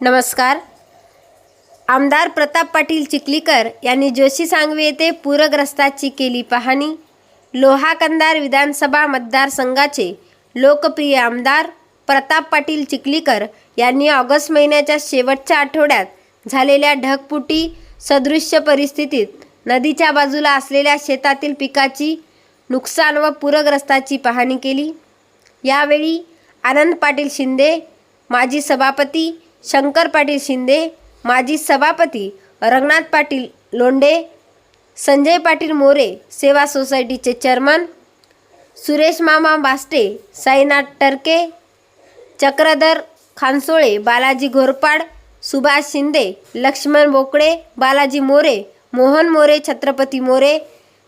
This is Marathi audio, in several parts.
नमस्कार. आमदार प्रताप पाटील चिखलीकर यांनी जोशी सांगवी येथे पूरग्रस्ताची केली पाहणी. लोहा कंदार विधानसभा मतदारसंघाचे लोकप्रिय आमदार प्रताप पाटील चिखलीकर यांनी ऑगस्ट महिन्याच्या शेवटच्या आठवड्यात झालेल्या ढगपुटी सदृश्य परिस्थितीत नदीच्या बाजूला असलेल्या शेतातील पिकाची नुकसान व पूरग्रस्ताची पाहणी केली. यावेळी आनंद पाटील शिंदे माजी सभापती शंकर पाटील शिंदे माजी सभापती रंगनाथ पाटील लोंडे संजय पाटील मोरे सेवा सोसायटीचे चेअरमन सुरेश मामा बास्टे साईनाथ टर्के चक्रधर खानसोळे बालाजी घोरपाड सुभाष शिंदे लक्ष्मण बोकडे बालाजी मोरे मोहन मोरे छत्रपती मोरे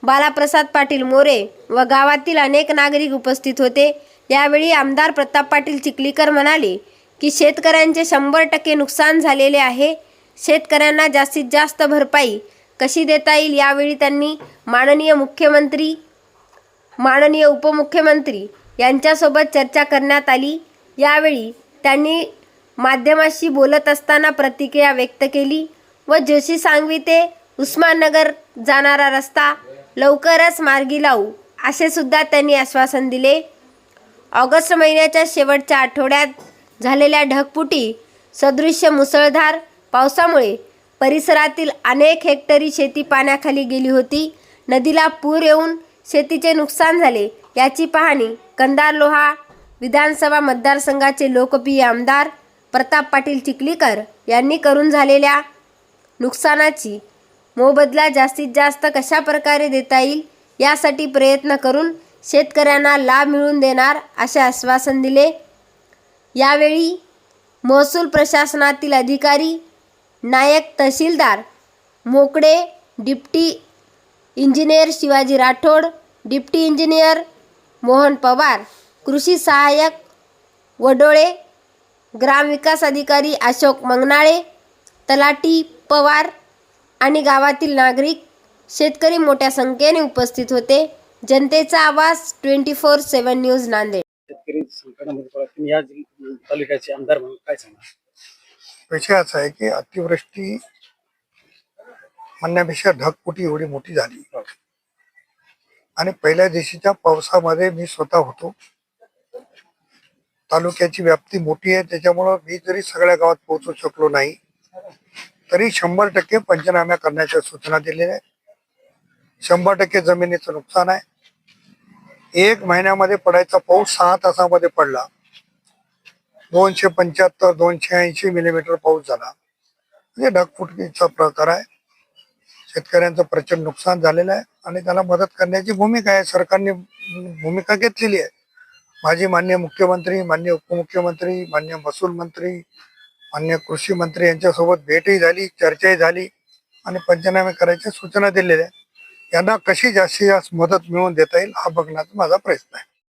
बालाप्रसाद पाटील मोरे व गावातील अनेक नागरिक उपस्थित होते. यावेळी आमदार प्रताप पाटील चिखलीकर म्हणाले की शेतकऱ्यांचे शंभर टक्के नुकसान झालेले आहे. शेतकऱ्यांना जास्तीत जास्त भरपाई कशी देता येईल यावेळी त्यांनी माननीय मुख्यमंत्री माननीय उपमुख्यमंत्री यांच्यासोबत चर्चा करण्यात आली. यावेळी त्यांनी माध्यमाशी बोलत असताना प्रतिक्रिया व्यक्त केली व जोशी सांगवी ते उस्माननगर जाणारा रस्ता लवकरच मार्गी लावू असे सुद्धा त्यांनी आश्वासन दिले. ऑगस्ट महिन्याच्या शेवटच्या आठवड्यात झालेल्या ढगपुटी सदृश्य मुसळधार पावसामुळे परिसरातील अनेक हेक्टरी शेती पाण्याखाली गेली होती. नदीला पूर येऊन शेतीचे नुकसान झाले याची पाहणी कंदार लोहा विधानसभा मतदारसंघाचे लोकप्रिय आमदार प्रताप पाटील चिखलीकर यांनी करून झालेल्या नुकसानाची मोबदला जास्तीत जास्त कशा प्रकारे देता येईल यासाठी प्रयत्न करून शेतकऱ्यांना लाभ मिळवून देणार असे आश्वासन दिले. यावेळी महसूल प्रशासनातील अधिकारी नायक तहसीलदार Mokade deputy engineer Shivaji Rathod deputy engineer Mohan Pawar कृषी सहाय्यक वडोळे ग्रामविकास अधिकारी अशोक मंगनाळे तलाटी पवार आणि गावातील नागरिक शेतकरी मोठ्या संख्येने उपस्थित होते. जनतेचा आवाज twenty four seven news Nanded. शेतकरी संकटामध्ये पडला तुम्ही या जिल- तालुक्याचे आमदार म्हणून काय सांगा विषय असा आहे की अतिवृष्टी म्हणण्यापेक्षा ढगपुटी एवढी मोठी झाली. आणि पहिल्या दिवशीच्या पावसामध्ये मी स्वतः होतो. तालुक्याची व्याप्ती मोठी आहे. त्याच्यामुळं मी जरी सगळ्या गावात पोहोचू शकलो नाही तरी शंभर टक्के पंचनाम्या करण्याच्या सूचना दिलेल्या आहेत. शंभर टक्के जमिनीचं नुकसान आहे. एक महिन्यामध्ये पडायचा पाऊस सहा तासामध्ये पडला. दोनशे पंच्याहत्तर दोनशे ऐंशी मिलीमीटर पाऊस झाला. म्हणजे ढगफुटकीचा प्रकार आहे. शेतकऱ्यांचं प्रचंड नुकसान झालेलं आहे आणि त्याला मदत करण्याची भूमिका आहे. सरकारने भूमिका घेतलेली आहे. माझी मान्य मुख्यमंत्री मान्य उपमुख्यमंत्री मान्य महसूल मंत्री मान्य कृषी मंत्री यांच्यासोबत भेटही झाली चर्चाही झाली आणि पंचनामे करायच्या सूचना दिलेल्या आहेत. यांना कशी जास्तीत जास्त मदत मिळवून देता येईल हा बघण्याचा माझा प्रयत्न आहे.